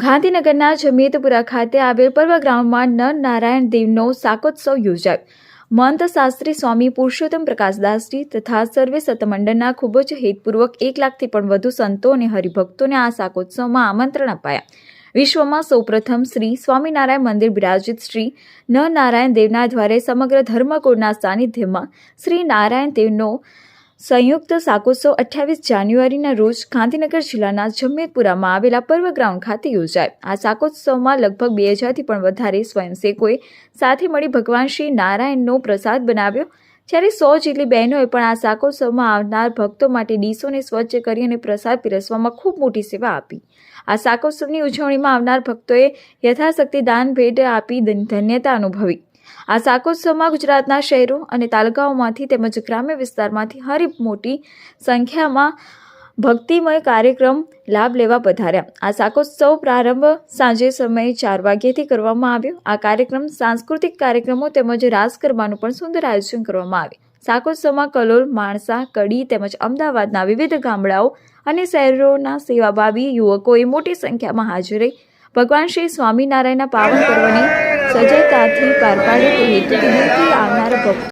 ગાંધીનગરના જમીતપુરા ખાતે આવેલ પર્વ નર નારાયણ દેવનો શાકોત્સવ યોજાયો. મહંત શાસ્ત્રી સ્વામી પુરુષોત્તમ પ્રકાશદાસજી તથા સર્વે સતમંડળના ખૂબ જ હેતપૂર્વક એક લાખથી પણ વધુ સંતો અને હરિભક્તોને આ શાકોત્સવમાં આમંત્રણ અપાયા. વિશ્વમાં સૌપ્રથમ શ્રી સ્વામિનારાયણ મંદિર બિરાજિત શ્રી નર નારાયણ દેવના દ્વારે સમગ્ર ધર્મકુળના સાનિધ્યમાં શ્રી નારાયણ દેવનો સંયુક્ત શાકોત્સવ અઠ્યાવીસ જાન્યુઆરીના રોજ ગાંધીનગર જિલ્લાના જમીરપુરામાં આવેલા પર્વ ગ્રાઉન્ડ ખાતે યોજાય. આ શાકોત્સવમાં લગભગ બે હજારથી પણ વધારે સ્વયંસેવકોએ સાથે મળી ભગવાન શ્રી નારાયણનો પ્રસાદ બનાવ્યો. જ્યારે સો જેટલી બહેનોએ પણ આ શાકોત્સવમાં આવનાર ભક્તો માટે ડીશોને સ્વચ્છ કરી અને પ્રસાદ પીરસવામાં ખૂબ મોટી સેવા આપી. આ શાકોત્સવની ઉજવણીમાં આવનાર ભક્તોએ યથાશક્તિ દાન ભેટ આપી ધન- ધન્યતા અનુભવી. આ શાકોત્સવમાં ગુજરાતના શહેરો અને તાલુકાઓમાંથી તેમજ ગ્રામ્ય વિસ્તારમાંથી હરી મોટી સંખ્યામાં ભક્તિમય કાર્યક્રમ લાભ લેવા પધાર્યા. આ શાકોત્સવ પ્રારંભ સાંજે સમયે ચાર વાગ્યાથી કરવામાં આવ્યો. આ કાર્યક્રમ સાંસ્કૃતિક કાર્યક્રમો તેમજ રાસ ગરબાનું પણ સુંદર આયોજન કરવામાં આવ્યું. શાકોત્સવમાં કલોલ, માણસા, કડી તેમજ અમદાવાદના વિવિધ ગામડાઓ અને શહેરોના સેવાભાવી યુવકોએ મોટી સંખ્યામાં હાજર રહી. ભગવાન શ્રી સ્વામિનારાયણના પાવન પર્વની સજ્જતાથી પાર પાડે તે હેતુથી દૂરથી આવનાર ભક્તો